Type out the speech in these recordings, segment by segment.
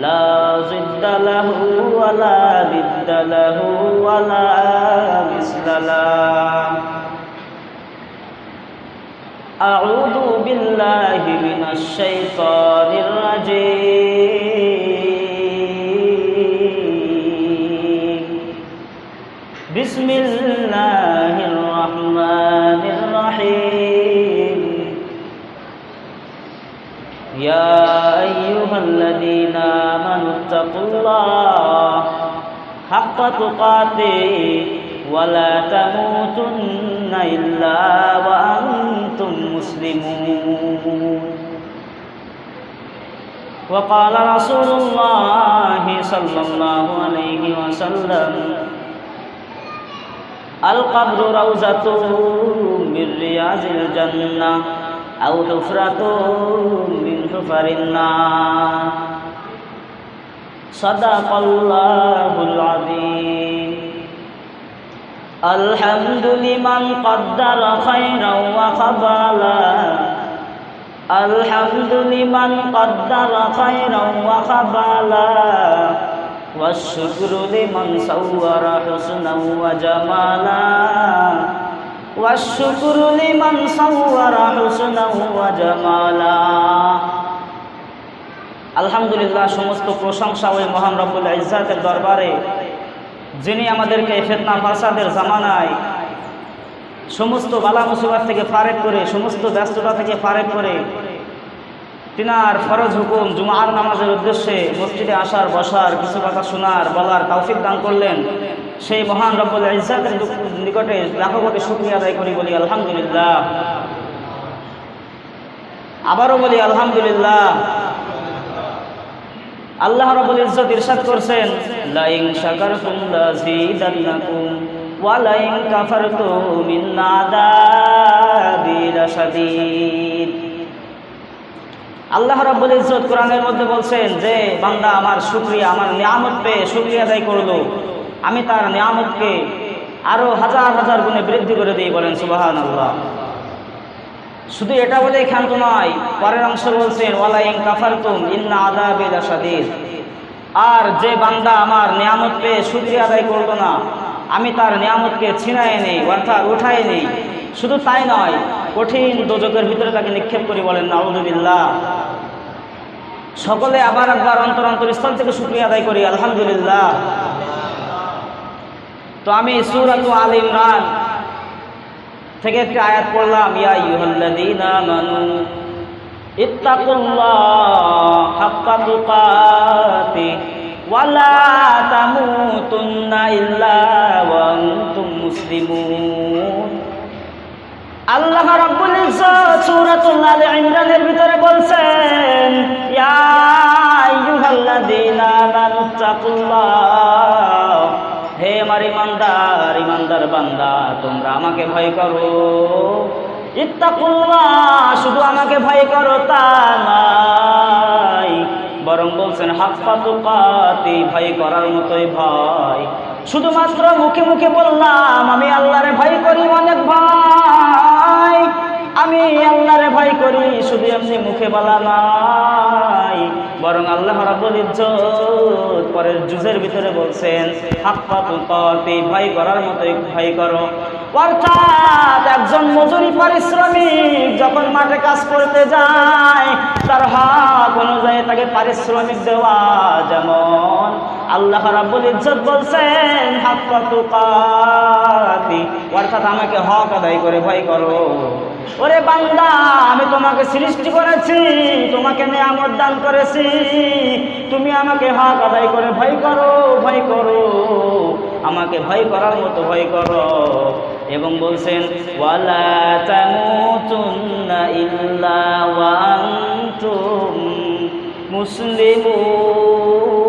لا ضد له ولا ضد له ولا مثل له. أعوذ بالله من الشيطان الرجيم. بسم الله الرحمن الرحيم. يا الذين آمنوا اتقوا الله حق تقاته ولا تموتن إلا وأنتم مسلمون. وقال رسول الله صلى الله عليه وسلم القبر روزة من رياض الجنة أو حفرة من حفر النار صدق الله العظيم الحمد لمن قدر خيرا وخبالا الحمد لمن قدر خيرا وخبالا والشكر لمن صور حسنا وجمالا والشكر لمن صور حسنا وجمالا আলহামদুলিল্লাহ, সমস্ত প্রশংসা ওই মহান রব্বুল ইজ্জাতের দরবারে, যিনি আমাদেরকে ফেতনা ফাসাদের জামানায় সমস্ত বালা মুসিবত থেকে ফারেক করে, সমস্ত ব্যস্ততা থেকে ফারেক করে, তিনার ফরজ হুকুম জুমার নামাজের উদ্দেশ্যে মসজিদে আসার, বসার, কিছু কথা শোনার, বলার তৌফিক দান করলেন। সেই মহান রব্বুল ইজ্জাতের নিকটে লাখো কোটি শুক্রিয়া আদায় করি, বলি আলহামদুলিল্লাহ। আবারও বলি আলহামদুলিল্লাহ। আল্লাহ রাব্বুল ইজ্জত ইরশাদ করছেন, লাইন শাকারতুম লাযীদান্নাকুম ওয়া লাইন কাফারতুম লাশাদীদ। আল্লাহ রাব্বুল ইজ্জত কোরআনের মধ্যে বলছেন যে, বান্দা আমার শুকরিয়া, আমার নিয়ামত পেয়ে শুকরিয়া আদায় করল। আমি তার নিয়ামতকে আরও হাজার হাজার গুণে বৃদ্ধি করে দিই বলেন সুবহানাল্লাহ। শুধু এটা বলেই ক্ষান্ত নয়, পরের অংশ বলছেন, ওয়ালাইন কাফারতুম ইন্না আযাবি লাশাদীদ। আর যে বান্দা আমার নিয়ামত পেয়ে শুকরিয়া আদায় করল না, আমি তার নিয়ামতকে ছিনায় নেই, অর্থাৎ উঠাই নেই। শুধু তাই নয়, কঠিন দোজকের ভিতরে তাকে নিক্ষেপ করি বলেন নাউজুবিল্লাহ সকলে আবার একবার অন্তর অন্তরস্থল থেকে শুক্রিয়া আদায় করি, আলহামদুলিল্লাহ। তো আমি সুরাত আল ইমরান থেকে একটি আয়াত পড়লাম, ইয়া ইউহাল্লাযীনা আমানু ইত্তাকুল্লাহ হাক্কা তুকাতি ওয়ালা তামুতুন্না ইল্লা ওয়া আনতুম মুসলিমুন। আল্লাহ রাব্বুল ইজ্জত সূরাতুল আল ইমরানের ভিতরে বলছেন, ইয়া আইয়ুহাল্লাযীনা আমানু তাকুল্লাহ হে আমার ইমানদার ইমানদার বান্দা আমাকে ভয় করো। ইত্তাকুল্লাহ, শুধু আমাকে ভয় করো তা নাই। বরং বলছেন, হাক্কা তুকাতি, ভয় করার মতোই ভয়। শুধুমাত্র মুখে মুখে বললাম, আমি আল্লাহরে ভয় করি অনেক ভয় আমি আল্লাহরে ভয় করি, শুধু এমনি মুখে বলা নাই। বরং আল্লাহ রাব্বুল ইজ্জত পরের জুজের ভিতরে বলছেন হাক্কা তুকাতি ভয় করার মতোই ভয় করো অর্থাৎ একজন মজুরি পারিশ্রমিক যখন মাঠে কাজ করতে যায়, তার হাত অনুযায়ী তাকে পারিশ্রমিক দেওয়া যেমন আল্লাহ রাব্বুল ইজ্জত বলছেন হাক্কা তুকাতি অর্থাৎ আমাকে হক আদায় করে ভয় করো। ওরে বান্দা, আমি তোমাকে সৃষ্টি করেছি, তোমাকে নিয়ামত দান করেছি, তুমি আমাকে হক আদায় করে ভয় করো ভয় করো। আমাকে ভয় করার মতো ভয় করো। এবং বলছেন, ওয়ালা তামুতুন্না ইল্লা ওয়া আনতুম মুসলিমুন।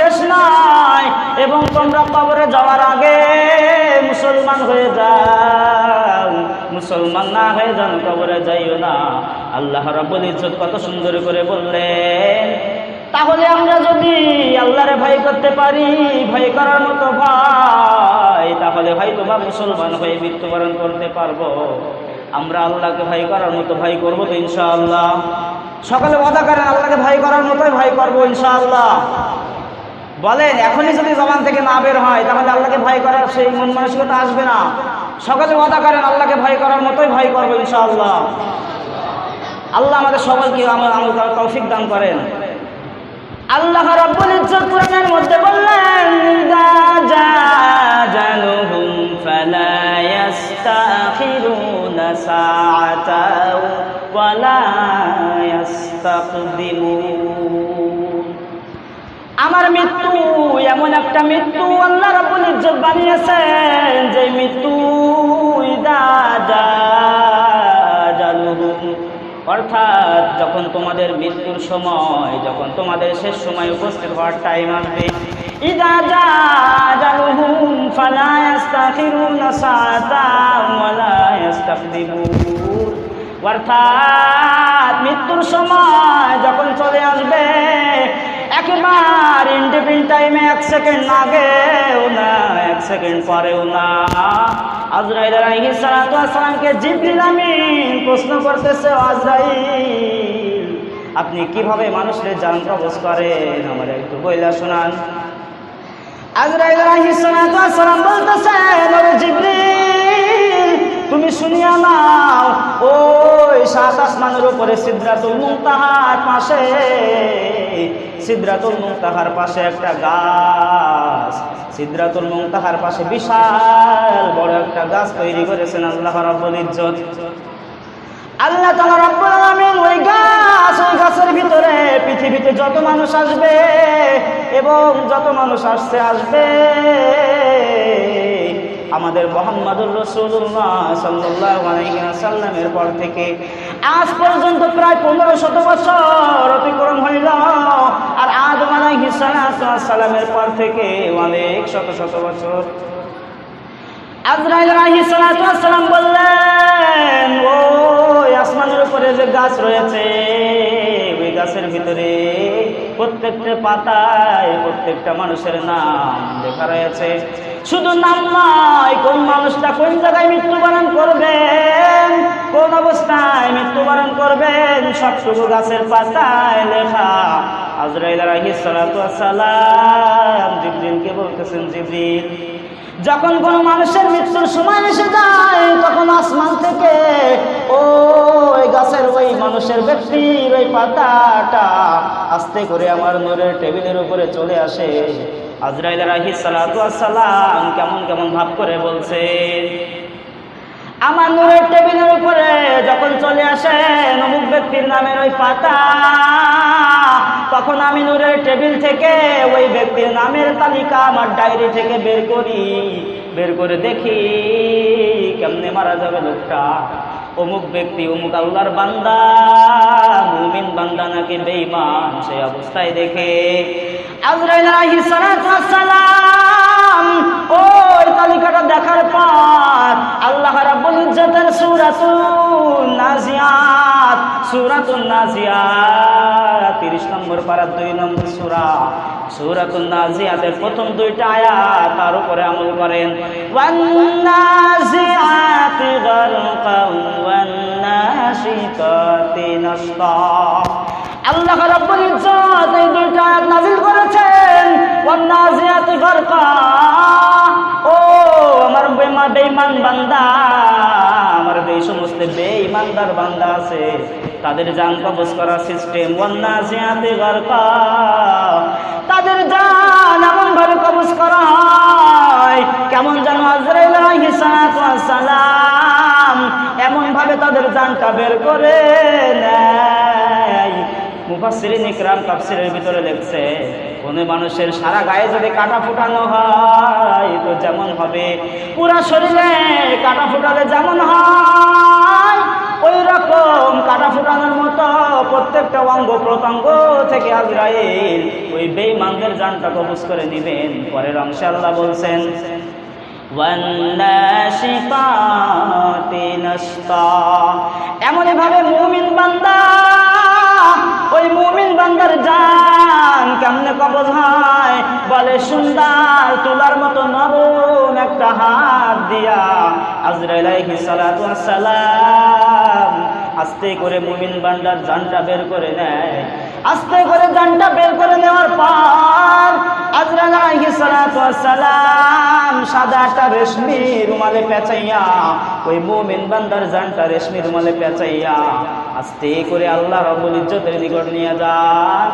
শেষ নয় এবং তোমরা কবরে যাওয়ার আগে মুসলমান হয়ে যাও। মুসলমান না হয়ে যান, কবরে যাইও না। আল্লাহ রাব্বুল ইজ্জত কত সুন্দর করে বললেন। তাহলে আমরা যদি আল্লাহরে ভয় করতে পারি, ভয় করার মতো ভাই তাহলে ভাই তোমার মুসলমান হয়ে মৃত্যুবরণ করতে পারব। আমরা আল্লাহকে ভয় করার মতো ভয় করব তো ইনশাআল্লাহ। সকালে ওয়াদা করেন, আল্লাহকে ভয় করার মতোই ভয় করব ইনশাআল্লাহ। বলেন, এখনই যদি জবান থেকে না বের হয়, তাহলে আল্লাহকে ভয় করার সেই মন মানসিকতা আসবে না। সকলে ওয়াদা করেন, আল্লাহকে ভয় করার মতোই ভয় করব ইনশাআল্লাহ। আল্লাহ আমাদের আমল করার তৌফিক দান করেন। আল্লাহ রাব্বুল ইজ্জত কোরআনের মধ্যে বললেন, ইদা জাজালুহুম ফালা ইস্তাখিরুনা সাআতাও ওয়ালা আমার মৃত্যু, এমন একটা মৃত্যু আল্লাহ রাব্বুল ইজ্জত বানিয়েছেন, যে মৃত্যু অর্থাৎ যখন তোমাদের মৃত্যুর সময়, যখন তোমাদের শেষ সময় উপস্থিত হওয়ার টাইম আসবে অর্থাৎ মৃত্যুর সময় যখন চলে আসবে একেবার ইন্ডিপেন্ড টাইমে এক সেকেন্ড আগেও না, এক সেকেন্ড পরেও না। আজরাইল আলাইহিস সালাতু সালামকে জিবরিল আমিন প্রশ্ন করতেছে, "ও আজরাইল, আপনি কীভাবে মানুষের জান কবজ করেন? আমার একটু বইলা শোনান। আজরাইল আলাইহিস সালাতু সালাম বলতেছে জিবরিল, তুমি শুনিয়া নাও, ওই সাত আসমানের উপরে সিদ্রাতুল মুনতাহার পাশে সিদ্রাতুল মুনতাহার পাশে একটা গাছ। সিদ্রাতুল মুনতাহার পাশে বিশাল বড় একটা গাছ তৈরি করেছেন আল্লাহ রাব্বুল ইজ্জত। আল্লাহ তাআলা রাব্বুল আলামিন ওই গাছ, ওই গাছের ভিতরে পৃথিবীতে যত মানুষ আসবে এবং যত মানুষ আসছে আসবে, আমাদের মোহাম্মদুর রসুল্লাহ সাল্লাল্লাহু আলাইহি ওয়াসাল্লামের পর থেকে আজ পর্যন্ত প্রায় পনেরো শত বছর অতিক্রম হইল। আর আদম আলাইহিস সালাতু ওয়াস সালামের পর থেকে অনেক শত শত বছর। আজরাইল আলাইহিস সালাতু ওয়াস বললেন, ওই আসমানের উপরে যে গাছ রয়েছে, ওই গাছের ভিতরে প্রত্যেকটা পাতায় প্রত্যেকটা মানুষের নাম লেখা রয়েছে। শুধু নাম নয়, কোন মানুষটা কোন জায়গায় মৃত্যুবরণ করবেন কোন অবস্থায় মৃত্যুবরণ করবেন। সব সবটুকু গাছের পাতায় লেখা। সালাম বলতেছেন যখন কোন মানুষের মৃত্যুর সময় এসে যায়, তখন আসমান থেকে ও ওই গাছের ওই মানুষের ব্যক্তির ওই পাতাটা আস্তে করে আমার নূরের টেবিলের উপরে চলে আসে। আজরাইল ওয়াস সালাম কেমন কেমন ভাব করে বলছে আমার নূরের টেবিলের উপরে যখন চলে আসে অমুক ব্যক্তির নামের ওই পাতা, তখন আমি নূরের টেবিল থেকে ওই ব্যক্তির নামের তালিকা আমার ডায়েরি থেকে বের করি, বের করে দেখি কেমনে মারা যাবে লোকটা। অমুক ব্যক্তি, অমুক আল্লাহর বান্দা, মুমিন বান্দা নাকি বেঈমান সেই অবস্থায় দেখে, আজরাইল সালাম ওই তালিকাটা দেখার পর আল্লাহ রাব্বুল ইজ্জতের সূরাতুন নাজিয়াত সূরাতুন নাজিয়াত 30 নম্বর পারা 2 নম্বর সূরা, সূরাতুন নাজিয়াতের প্রথম দুইটা আয়াত তার উপরে আমল করেন। ওয়ান নাজিয়াতি গারকান ওয়ান নাশিতাতি নাশতা। আল্লাহ রাব্বুল ইজ্জত এই দুইটা আয়াত নাযিল করেছেন। ওয়ান নাজিয়াতি গারকা আমার বেঈমান বান্দা, আমার যে সমস্ত বেঈমানদার বান্দা আছে। তাদের জান কবজ করার সিস্টেম ওয়ান্নাসিয়াতে গরকা তাদের জান এমন ভাবে কবজ করা হয় কেমন যেন আজরাইল সালাম এমন ভাবে তাদের জানটা বের করে নেয়। মুফাসিরিন ইকরাম তাফসিরের ভিতরে লেখছে, কোনো মানুষের সারা গায়ে যদি কাটা ফুটানো হয়, তো যেমন হবে। পুরা শরীরে কাটা ফুটালে যেমন হয় ওই রকম কাটা ফুটানোর মতো প্রত্যেকটা অঙ্গ প্রত্যঙ্গ থেকে আজরাইল ওই বেঈমানদের জানটা কবজ করে নেবেন পরের অংশে আল্লাহ বলছেন ওয়ান্নাশিকাতি নস্তা বলে, সুন্দর তোলার মতো নরম একটা হাত দিয়া। আজরাইল সালাম আস্তে করে মুমিন বান্দার জানটা বের করে নেয়। আস্তে করে জানটা বের করে নেওয়ার পর আজরাইল সালাম সাদা একটা রেশমি রুমালে পেঁচাইয়া, ওই মুমিন বান্দার জানটা রেশমি রুমালে পেঁচাইয়া আস্তে করে আল্লাহ রব্বুল ইজ্জতের নিকট নিয়ে যান।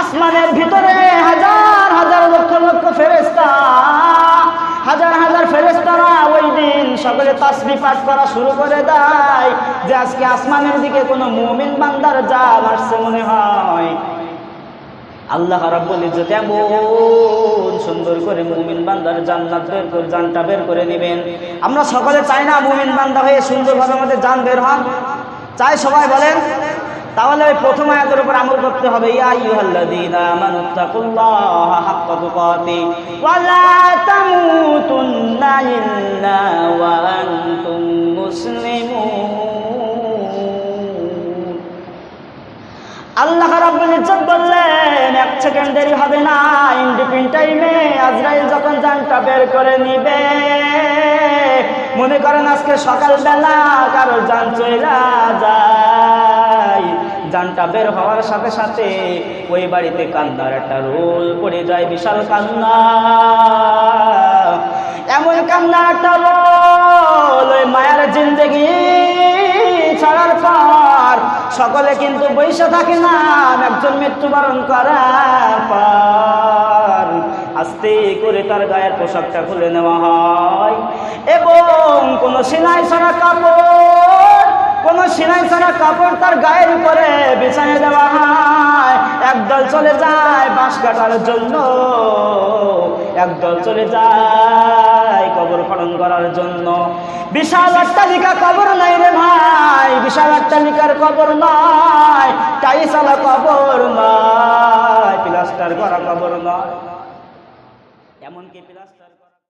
আসমানের ভিতরে হাজার হাজার লক্ষ লক্ষ ফেরেশতা, হাজার হাজার ফেরেশতারা ওই দিন সকলে তাসবি পাঠ করা শুরু করে দেয় যে আজকে আসমানের দিকে কোনো মুমিন বান্দার জাল আসছে মনে হয়। আল্লাহ রাব্বুল ইজ্জত এমন সুন্দর করে মুমিন বান্দার জান্নাত বের করে জানটা বের করে নেবেন। আমরা সকলে চাই না মুমিন বান্দা হয়ে সুন্দরভাবে আমাদের জান বের হন চাই সবাই বলেন, তাহলে ওই প্রথম আয়াতের উপর আমল করতে হবে। আল্লাহ ইজ্জত বললেন, এক সেকেন্ড দেরি হবে না ইন্ডিপেন্ড টাইমে আজরাইল যখন জানটা বের করে নিবে। মনে করেন আজকে সকালবেলা কারও জান চইলা যায়। জানটা বের হওয়ার সাথে সাথে ওই বাড়িতে কান্নার একটা রোল পড়ে যায়, বিশাল কান্না। এমন কান্নার একটা রোল ওই মায়ের জিন্দগি ছাড়ার পর সকলে কিন্তু বৈশা থাকে না, একজন মৃত্যুবরণ করার পর। আস্তে করে তার গায়ের পোশাকটা খুলে নেওয়া হয়। এবং কোন সেলাই ছাড়া কাপড়, কোন সেলাই ছাড়া কাপড় তার গায়ের উপরে বিছানে দেওয়া হয়। একদল চলে যায় বাঁশ কাটার জন্য। একদল চলে যায় কবর খনন করার জন্য। বিশাল অট্টালিকা কবর নাই রে ভাই, বিশাল অট্টালিকার কবর নয় টাইসালা কবর নয় প্লাস্টার করা কবর নয় এমনকি প্লাস্টার করা